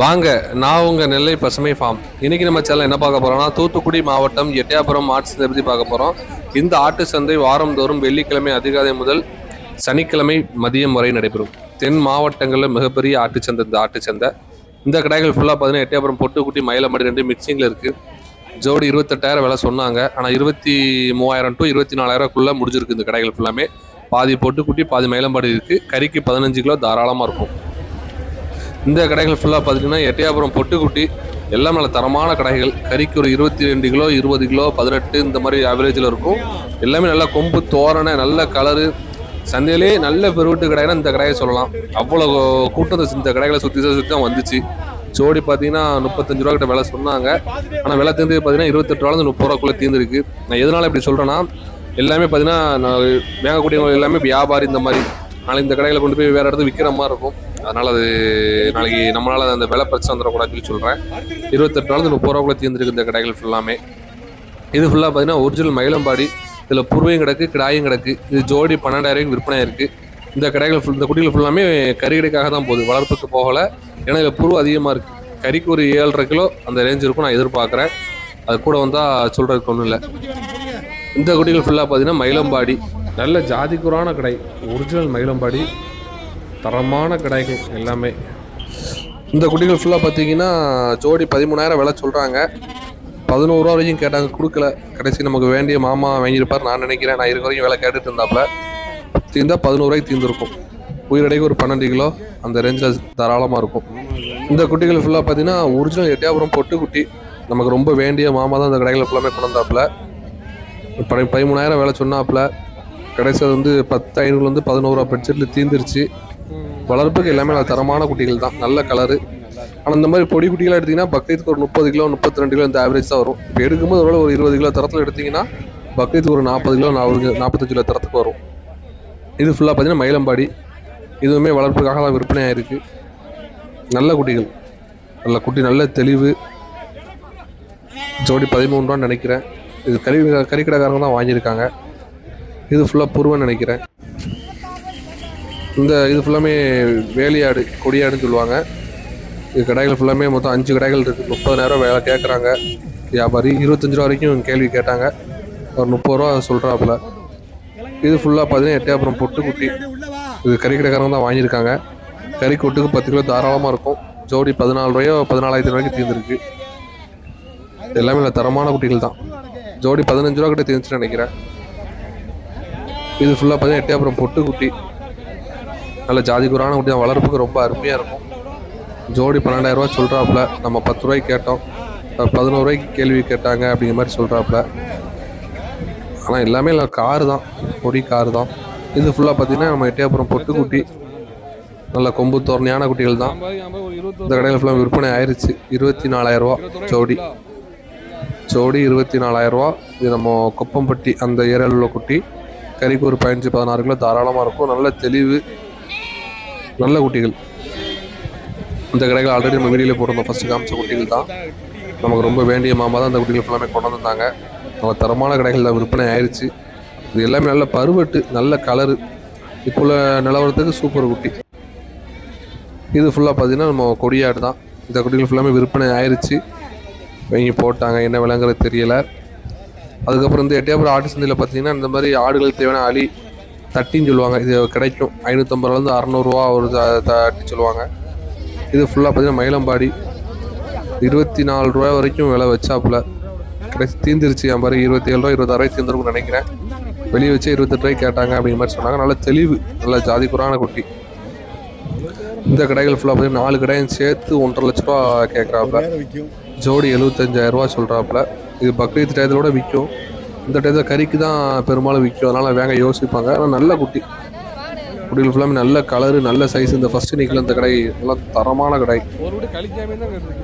வாங்க நான் உங்கள் நெல்லை பசுமை ஃபார்ம் இன்றைக்கி நம்ம சேனல் என்ன பார்க்க போகிறோம்னா தூத்துக்குடி மாவட்டம் எட்டயாபுரம் ஆட்டு சந்தை பற்றி பார்க்க போகிறோம் இந்த ஆட்டு சந்தை வாரந்தோறும் வெள்ளிக்கிழமை அதிகாலை முதல் சனிக்கிழமை மதியம் வரை நடைபெறும். தென் மாவட்டங்களில் மிகப்பெரிய ஆட்டு சந்தை இந்த ஆட்டு சந்தை. இந்த கடைகள் ஃபுல்லாக பார்த்தீங்கன்னா எட்டயாபுரம் பொட்டுக்குட்டி மயிலமடி ரெண்டு மிக்சிங்கில் இருக்குது ஜோடி இருபத்தெட்டாயிரம் விலை சொன்னாங்க. ஆனால் இருபத்தி மூவாயிரம் டு இருபத்தி நாலாயிரக்குள்ளே முடிஞ்சிருக்கு இந்த கடைகள் ஃபுல்லாமே பாதி பொட்டுக்குட்டி பாதி மயிலம்பாடி இருக்குது கறிக்கு பதினஞ்சு கிலோ தாராளமாக இருக்கும். இந்த கடைகள் ஃபுல்லாக பார்த்தீங்கன்னா எட்டையாபுரம் பொட்டுக்குட்டி எல்லாம் நல்ல தரமான கடைகள். கறிக்கு ஒரு இருபத்தி ரெண்டு கிலோ இருபது கிலோ பதினெட்டு இந்த மாதிரி ஆவரேஜில் இருக்கும். எல்லாமே நல்லா கொம்பு தோரணை நல்ல கலரு சந்தையிலே நல்ல பெருவிட்டு கடைனா இந்த கடையை சொல்லலாம். அவ்வளோ கூட்டம் இந்த- கடைகளை சுற்றி சுற்றி தான் வந்துச்சு. ஜோடி பார்த்தீங்கன்னா முப்பத்தஞ்சு ரூபா கிட்ட விலை சொன்னாங்க. ஆனால் விலை தீர்ந்து பார்த்தீங்கன்னா இருபத்தெட்டு ரூபாலேருந்து முப்பது ரூபாக்குள்ளே தீர்ந்துருக்கு. நான் எதனால் இப்படி சொல்கிறேன்னா எல்லாமே பார்த்தீங்கன்னா நான் வேங்கக்கூடியவங்க எல்லாமே வியாபாரி இந்த மாதிரி. நாளைக்கு இந்த கடையில் கொண்டு போய் வேறு இடத்துல விற்கிற மாதிரி இருக்கும். அதனால் அது நாளைக்கு நம்மளால் அந்த விலை பிரச்சனை வந்துடக்கூடாதுன்னு சொல்லி சொல்கிறேன் இருபத்தெட்டுலேருந்து முப்பது ரூபாக்குள்ளே தீர்ந்துருக்கு இந்த கடைகள் ஃபுல்லாமே இது ஃபுல்லாக பார்த்தீங்கன்னா ஒரிஜினல் மயிலம்பாடி இதில் புருவையும் கிடக்கு கிடாயும் கிடக்கு இது ஜோடி பன்னெண்டாயிரம் விற்பனை இருக்குது இந்த கடைகள் ஃபுல் இந்த குட்டிகள் ஃபுல்லாமே கறிக்கடைக்காக தான் போகுது வளர்ப்புக்கு போகலை. ஏன்னா இதில் புரு அதிகமாக இருக்குது கறிக்கு ஒரு ஏழரை கிலோ அந்த ரேஞ்ச் இருக்கும் நான் எதிர்பார்க்குறேன். அது கூட வந்தால் சொல்கிறதுக்கு ஒன்றும் இல்லை. இந்த குட்டிகள் ஃபுல்லாக பார்த்தீங்கன்னா மயிலம்பாடி. நல்ல ஜாதிக்குறான கடை ஒரிஜினல் மயிலம்பாடி. தரமான கடைகள் எல்லாமே. இந்த குட்டிகள் ஃபுல்லாக பார்த்தீங்கன்னா ஜோடி பதிமூணாயிரம் விலை சொல்கிறாங்க பதினோருவா வரைக்கும் கேட்டாங்க கொடுக்கல. கடைசி நமக்கு வேண்டிய மாமா வாங்கியிருப்பார் நான் நினைக்கிறேன். நான் இருக்க வரைக்கும் விலை கேட்டுட்டு இருந்தாப்புல. தீர்ந்தா பதினோருவாய்க்கு தீர்ந்துருக்கும். உயிரடைக்கு ஒரு பன்னெண்டு கிலோ. அந்த ரேஞ்சில் தாராளமாக இருக்கும். இந்த குட்டிகள் ஃபுல்லாக பார்த்தீங்கன்னா ஒரிஜினல் எட்டியாபுரம் பொட்டு குட்டி நமக்கு ரொம்ப வேண்டிய மாமா தான் இந்த கடைகளை ஃபுல்லாமே கொண்டு வந்தாப்புல பதிமூணாயிரம் வேலை சொன்னாப்புல. கடைசியில் வந்து பத்து ஐநூறுலேருந்து பதினோருவா பட்ஜெட்டில் தீர்ந்துருச்சு. வளர்ப்புக்கு எல்லாமே நல்ல தரமான குட்டிகள் தான். நல்ல கலரு ஆனால் இந்த மாதிரி பொடி குட்டிகளாக எடுத்தீங்கன்னா பக்ரீத்துக்கு ஒரு முப்பது கிலோ முப்பத்தி ரெண்டு கிலோ இந்த ஆவரேஜ் தான் வரும். இப்போ எடுக்கும்போது ஒரு ஒரு இருபது கிலோ தரத்தில் எடுத்தீங்கன்னா பக்ரீத்துக்கு ஒரு நாற்பது கிலோ நாற்பது நாற்பத்தஞ்சு கிலோ தரத்துக்கு வரும். இது ஃபுல்லாக பார்த்தீங்கன்னா மயிலம்பாடி. இதுவுமே வளர்ப்புக்காக தான் விற்பனை இருக்குது நல்ல குட்டிகள். நல்ல குட்டி நல்ல தெளிவு. ஜோடி பதிமூன்றுவான்னு நினைக்கிறேன். இது கறி கறிக்கடைக்காரங்க தான் வாங்கியிருக்காங்க. இது ஃபுல்லாக பூர்வம்னு நினைக்கிறேன். இந்த இது ஃபுல்லாமே வேலியாடு கொடியாடுன்னு சொல்லுவாங்க. இது கடைகள் ஃபுல்லாமே மொத்தம் அஞ்சு கடைகள் இருக்குது முப்பதாயிரரூவா வேலை கேட்குறாங்க வியாபாரி இருபத்தஞ்சு ரூபா வரைக்கும் கேள்வி கேட்டாங்க. ஒரு முப்பது ரூபா சொல்கிறாப்புல இது ஃபுல்லாக பார்த்தீங்கன்னா எட்டயபுரம் பொட்டு குட்டி. இது கறி கடைக்காரங்க தான் வாங்கியிருக்காங்க. கறி கொட்டுக்கு பத்து கிலோ தாராளமாக இருக்கும். ஜோடி பதினாலு ரூபாயோ பதினாலாயிரத்தி ரூபாய்க்கு தீர்ந்துருக்கு. எல்லாமே இல்லை தரமான குட்டிகள் தான். ஜோடி பதினஞ்சு ரூபா கிட்ட தீர்ந்துச்சுன்னு நினைக்கிறேன். இது ஃபுல்லாக பார்த்தீங்கன்னா எட்டயபுரம் பொட்டு குட்டி. நல்ல ஜாதி குரான குட்டி. தான் வளர்ப்புக்கு ரொம்ப அருமையாக இருக்கும். ஜோடி பன்னெண்டாயிரம் ரூபா சொல்கிறாப்புல நம்ம பத்து ரூபாய்க்கு கேட்டோம். பதினோரு ரூபாய்க்கு கேள்வி கேட்டாங்க அப்படிங்கிற மாதிரி சொல்கிறாப்புல ஆனால் எல்லாமே இல்லை காரு தான். பொடி காரு தான். இது ஃபுல்லாக பார்த்தீங்கன்னா நம்ம எட்டியாபுரம் பொட்டுக்குட்டி. நல்ல கொம்பு தோரணையான குட்டிகள் தான். இந்த கடையில் ஃபுல்லாக விற்பனை ஆயிடுச்சு இருபத்தி நாலாயிரம் ரூபா ஜோடி. ஜோடி இருபத்தி நாலாயிரம் ரூபா இது நம்ம கொப்பம்பட்டி அந்த ஏரியாவில் உள்ள குட்டி. கறிக்கு ஒரு பதினஞ்சு பதினாறு கிலோ தாராளமாக இருக்கும். நல்ல தெளிவு. நல்ல குட்டிகள். இந்த கடைகள் ஆல்ரெடி நம்ம வீடியோவில் போட்டிருந்தோம். ஃபஸ்ட்டு காமிச்ச குட்டிகள் தான். நமக்கு ரொம்ப வேண்டிய மாமா தான் இந்த குட்டிகள் ஃபுல்லாமே கொண்டு வந்திருந்தாங்க நம்ம தரமான கடைகள் தான். விற்பனை ஆயிடுச்சு இது எல்லாமே நல்ல பருவட்டு நல்ல கலரு இப்போ உள்ள நிலவரத்துக்கு சூப்பர் குட்டி. இது ஃபுல்லாக பார்த்தீங்கன்னா நம்ம கொடியாடு தான். இந்த குட்டிகள் ஃபுல்லாமே விற்பனை ஆயிடுச்சு வாங்கி போட்டாங்க. என்ன விலங்குறது தெரியலை. அதுக்கப்புறம் இந்த எட்டையாபுரம் ஆட்டு சந்தையில் பார்த்தீங்கன்னா இந்த மாதிரி ஆடுகளுக்கு தேவையான அலி தட்டின்னு சொல்லுவாங்க. இது கிடைக்கும். ஐநூற்றம்பதுலேருந்து அறநூறுவா ஒரு தட்டி சொல்லுவாங்க. இது ஃபுல்லாக பார்த்தீங்கன்னா மயிலம்பாடி. இருபத்தி நாலு ரூபாய் வரைக்கும் விலை வச்சாப்புல. கடைசி தீந்துருச்சு. என் பாரு இருபத்தி ஏழு ரூபா தீர்ந்துருக்கும்னு நினைக்கிறேன். வெளியே வச்சு இருபத்தெட்டு ரூபாய் கேட்டாங்க அப்படிங்கிற மாதிரி சொன்னாங்க. நல்ல தெளிவு. நல்ல ஜாதி குறான குட்டி. இந்த கடைகள் ஃபுல்லாக பார்த்தீங்கன்னா நாலு கடையும் சேர்த்து ஒன்றரை லட்ச ரூபா கேட்குறாப்புல ஜோடி எழுபத்தஞ்சாயிரரூபா சொல்கிறாப்புல இது பக்ரீத் டயத்தில் விற்கும் இந்த டயத்தில் கறிக்கு தான் பெரும்பாலும் விற்கும். அதனால் வேங்க யோசிப்பாங்க. ஆனால் நல்ல குட்டி. குட்டிகள் ஃபுல்லாமே நல்ல கலரு நல்ல சைஸ் இந்த ஃபஸ்ட்டு நிற்கல இந்த கடை நல்லா தரமான கடை.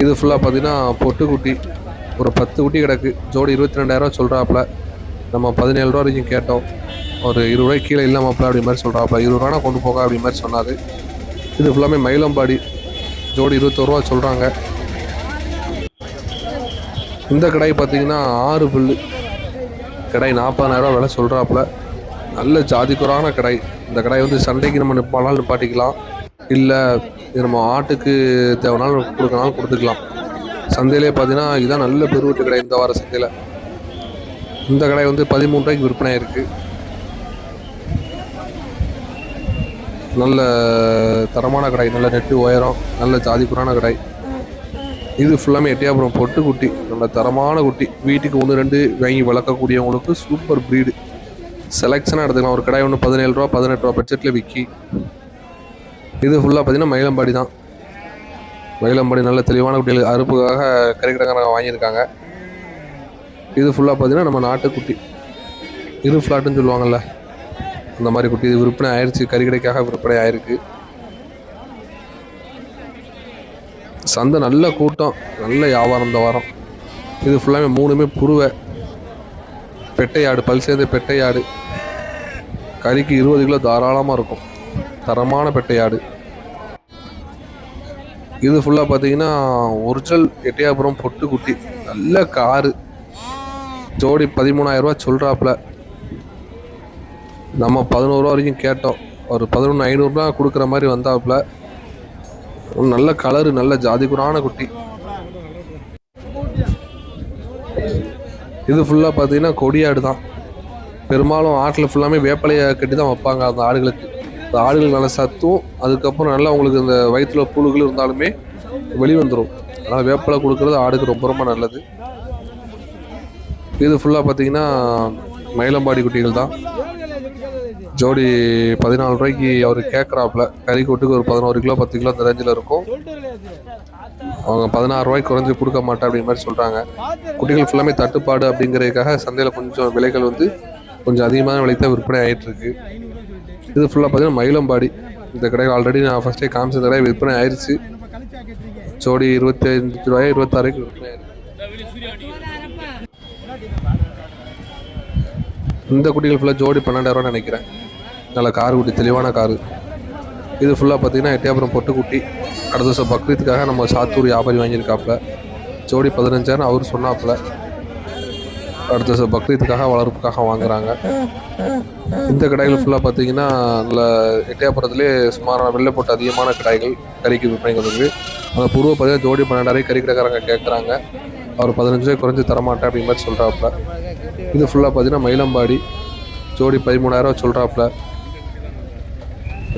இது ஃபுல்லாக பார்த்தீங்கன்னா பொட்டு குட்டி. ஒரு பத்து குட்டி கிடக்கு. ஜோடி இருபத்தி ரெண்டாயிரரூவா சொல்கிறாப்புல நம்ம பதினேழு ரூபா வரைக்கும் கேட்டோம். ஒரு இருபது ரூபாய் கீழே மாப்பிள்ள அப்படி மாதிரி சொல்கிறாப்புல இருபது ரூபா கொண்டு போக அப்படி மாதிரி சொன்னார். இது ஃபுல்லாமே மயிலம்பாடி. ஜோடி இருபத்தோரு ரூபா சொல்கிறாங்க இந்த கடை பார்த்தீங்கன்னா ஆறு புல்லு. கடை நாற்பதாயிரரூவா விலை சொல்கிறாப்புல நல்ல ஜாதிக்குறான கடை இந்த கடை வந்து சண்டைக்கு நம்ம நிப்பாலாம் நிப்பாட்டிக்கலாம். இல்லை நம்ம ஆட்டுக்கு தேவைனாலும் கொடுக்கனாலும் கொடுத்துக்கலாம். சந்தையிலே பார்த்தீங்கன்னா இதுதான் நல்ல பெருவீட்டு கடை இந்த வார சந்தையில். இந்த கடை வந்து பதிமூணு ரூபாய்க்கு விற்பனை இருக்குது நல்ல தரமான கடை நல்ல நெட்டு உயரம் நல்ல ஜாதிக்குறான கடை இது ஃபுல்லாமே எட்டியாபுரம் பொட்டு குட்டி. நல்ல தரமான குட்டி. வீட்டுக்கு ஒன்று ரெண்டு வாங்கி வளர்க்கக்கூடியவங்களுக்கு சூப்பர் ப்ரீடு செலெக்ஷனாக எடுத்துக்கலாம். ஒரு கடை ஒன்று பதினேழு ரூபா பதினெட்டு ரூபா பட்ஜெட்டில் விற்கி இது ஃபுல்லாக பார்த்தீங்கன்னா மயிலம்பாடி தான். மயிலம்பாடி நல்ல தெளிவான குட்டிகள். அறுப்புக்காக கறிக்கடைக்காரங்க வாங்கியிருக்காங்க. இது ஃபுல்லாக பார்த்தீங்கன்னா நம்ம நாட்டுக்குட்டி இரு ஃப்ளாட்டுன்னு சொல்லுவாங்கல்ல. அந்த மாதிரி குட்டி இது விற்பனை ஆயிடுச்சு கறிக்கடைக்காக விற்பனை ஆயிருக்கு. சந்தை நல்ல கூட்டம் நல்ல வியாபாரம் இந்த வாரம். இது ஃபுல்லாமே மூணுமே புருவை. பெட்டையாடு பல் சேர்ந்த பெட்டையாடு. கறிக்கு இருபது கிலோ தாராளமாக இருக்கும். தரமான பெட்டையாடு. இது ஃபுல்லாக பார்த்தீங்கன்னா ஒரிஜினல் எட்டையாபுரம் பொட்டு குட்டி நல்ல காரு. ஜோடி பதிமூணாயிரரூவா சொல்கிறாப்புல நம்ம பதினோருவா வரைக்கும் கேட்டோம். ஒரு பதினொன்று ஐநூறுரூவா கொடுக்குற மாதிரி வந்தாப்புல. ஒன்று நல்ல கலரு நல்ல ஜாதிகுரான குட்டி. இது ஃபுல்லாக பார்த்தீங்கன்னா கொடியாடு தான். பெரும்பாலும் ஆட்டில் ஃபுல்லாமே வேப்பலையை கட்டி தான் வைப்பாங்க அந்த ஆடுகளுக்கு. அந்த ஆடுகள் நல்லா சத்தும் அதுக்கப்புறம் நல்லா உங்களுக்கு இந்த வயிற்றுல புழுகள் இருந்தாலுமே வெளிவந்துடும் அதனால் வேப்பலை கொடுக்குறது ஆடுக்கு ரொம்ப ரொம்ப நல்லது. இது ஃபுல்லாக பார்த்தீங்கன்னா மயிலம்பாடி குட்டிகள் தான். ஜோடி பதினாலு ரூபாய்க்கு அவர் கேட்குறாப்புல கறி ஒரு பதினோரு கிலோ பத்து கிலோ அந்த ரேஞ்சில் இருக்கும். அவங்க பதினாறு ரூபாய்க்கு குறைஞ்சி கொடுக்க மாட்டேன் அப்படிங்கிற மாதிரி சொல்கிறாங்க குட்டிகள் ஃபுல்லாமே தட்டுப்பாடு அப்படிங்கிறதுக்காக சந்தையில் கொஞ்சம் விலைகள் வந்து கொஞ்சம் அதிகமான விலைக்கு தான் விற்பனை ஆகிட்டுருக்கு இது ஃபுல்லாக பார்த்தீங்கன்னா மயிலம்பாடி. இந்த கடையில் ஆல்ரெடி நான் ஃபஸ்ட்டே காமிச்ச கடை விற்பனை ஆயிடுச்சு ஜோடி இருபத்தஞ்சு ரூபாய் இருபத்தாறுக்கு விற்பனை ஆயிருக்கு இந்த குட்டிகள் ஃபுல்லாக ஜோடி பன்னெண்டாயிரரூவா நினைக்கிறேன். நல்ல கார் குட்டி தெளிவான காரு. இது ஃபுல்லாக பார்த்தீங்கன்னா எட்டியாபுரம் பொட்டுக்குட்டி. அடுத்த வருஷம் பக்ரீத்துக்காக நம்ம சாத்தூர் வியாபாரி வாங்கியிருக்காப்புல. ஜோடி பதினஞ்சாயிரம் அவர் சொன்னாப்புல. அடுத்த வருஷம் பக்ரீத்துக்காக வளர்ப்புக்காக வாங்குறாங்க. இந்த கடைகள் ஃபுல்லாக பார்த்தீங்கன்னா நல்ல எட்டியாபுரத்துலேயே சுமாரான வெள்ளை போட்டு அதிகமான கடைகள் கறிக்கு விற்பனைக்கு வந்து அந்த பூர்வ பார்த்தீங்கன்னா ஜோடி பன்னெண்டாயிரம் கறி கடைக்காரங்க கேட்குறாங்க அவர் பதினஞ்சு ரூபாய் குறைஞ்சி தரமாட்டேன் அப்படிங்கிற மாதிரி சொல்கிறாப்புல இது ஃபுல்லாக பார்த்தீங்கன்னா மயிலம்பாடி. ஜோடி பதிமூணாயிரம் சொல்கிறாப்புல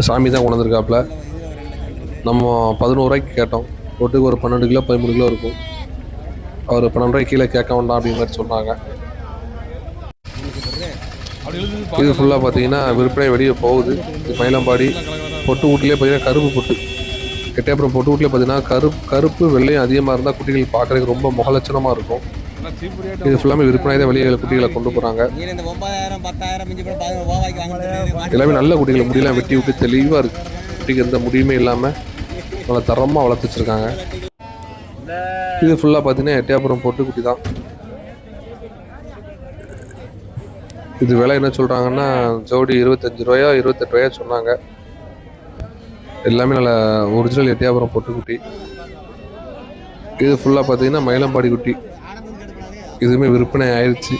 சாமி தான் கொண்டு நம்ம பதினோரு ரூபாய்க்கு கேட்டோம். ஒட்டுக்கு ஒரு பன்னெண்டு கிலோ பதிமூணு கிலோ இருக்கும். அவர் பன்னெண்டு ரூபாய்க்கு கீழே கேட்க வேண்டாம் அப்படிங்கிற மாதிரி சொன்னாங்க. இது ஃபுல்லாக பார்த்தீங்கன்னா விற்பனை வெளியே போகுது. மயிலம்பாடி பொட்டு ஊட்டிலே பார்த்தீங்கன்னா கருப்பு பொட்டு. எட்டயப்புறம் பொட்டு வீட்லேயே பார்த்தீங்கன்னா கருப்பு கருப்பு வெள்ளையும் அதிகமாக இருந்தால் குட்டிகள் பார்க்குறதுக்கு ரொம்ப முகலட்சணமாக இருக்கும். இது ஃபுல்லாமே விற்பனை தான் வெளியே குட்டிகளை கொண்டு போகிறாங்க எல்லாமே நல்ல குட்டிகள். முடியெல்லாம் வெட்டி விட்டு தெளிவாக இருக்கு. குட்டிக்கு எந்த முடியுமே இல்லாமல் நல்லா தரமாக வளர்த்து வச்சுருக்காங்க. இது ஃபுல்லாக பார்த்தீங்கன்னா எட்டியாபுரம் போட்டு குட்டி தான். இது விலை என்ன சொல்கிறாங்கன்னா ஜோடி இருபத்தஞ்சு ரூபாயோ இருபத்தெட்டு ரூபாயோ சொன்னாங்க. எல்லாமே நல்ல ஒரிஜினல் எட்டியாபுரம் பொட்டு குட்டி. இது ஃபுல்லாக பார்த்தீங்கன்னா மயிலம்பாடி குட்டி. இதுவுமே விற்பனை ஆயிடுச்சு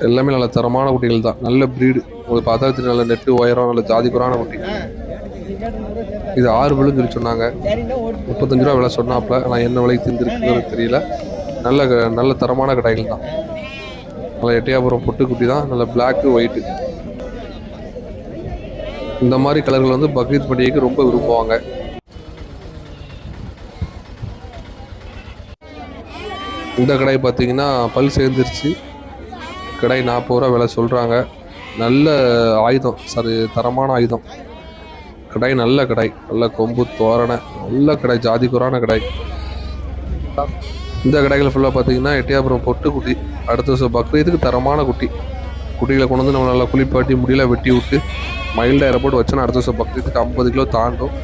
எல்லாமே நல்ல தரமான குட்டிகள் தான். நல்ல ப்ரீடு உங்களுக்கு பார்த்தா நல்ல நெட்டு உயரம் நல்ல ஜாதிபுரான குட்டி. இது ஆறு விழுன்னு சொல்லி சொன்னாங்க. முப்பத்தஞ்சு ரூபா விலை சொன்னாப்புல. ஆனால் என்ன விலைக்கு திந்திருக்குன்னு தெரியல. நல்ல க- நல்ல தரமான கடைகள் தான். நல்ல எட்டையாபுரம் பொட்டுக்குட்டி தான். நல்ல பிளாக்கு ஒயிட்டு இந்த மாதிரி கலர்கள் வந்து பக்ரீத் பண்டிகைக்கு ரொம்ப விரும்புவாங்க. இந்த கடை பார்த்தீங்கன்னா பல் சேர்ந்துருச்சு. கடை நாற்பது ரூபா விலை சொல்கிறாங்க நல்ல ஆயுதம். சாரி தரமான ஆயுதம். கடை நல்ல கடை நல்ல கொம்பு தோரணை. நல்ல கடை ஜாதிக்குறான கடை இந்த கடைகள் ஃபுல்லாக பார்த்தீங்கன்னா எட்டியாபுரம் பொட்டு குட்டி அடுத்த வருஷம் பக்ரீத்துக்கு தரமான குட்டி. குட்டிகளை கொண்டு வந்து நம்ம நல்லா குளிப்பாட்டி முடியெல்லாம் வெட்டி விட்டு மைல்டாக போட்டு வச்சோன்னா அடுத்த வருஷம் பக்ரீத்துக்கு ஐம்பது கிலோ தாண்டும்.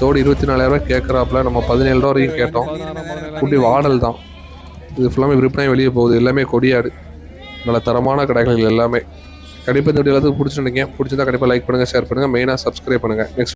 ஜோடி இருபத்தி நாலாயிரரூவா கேட்குறாப்புல. நம்ம பதினேழு ரூபா வரைக்கும் கேட்டோம். குட்டி வாடல் தான். இது ஃபுல்லாமே விற்பனை வெளியே போகுது. எல்லாமே கொடியாடு. நல்ல தரமான கடைகள் எல்லாமே. கண்டிப்பாக இந்த வீடியோ எல்லாத்துக்கும் பிடிச்சிருந்தீங்க. பிடிச்சிருந்தா கண்டிப்பாக லைக் பண்ணுங்கள் ஷேர் பண்ணுங்கள் மெயினாக சப்ஸ்கிரைப் பண்ணுங்கள் நெக்ஸ்ட்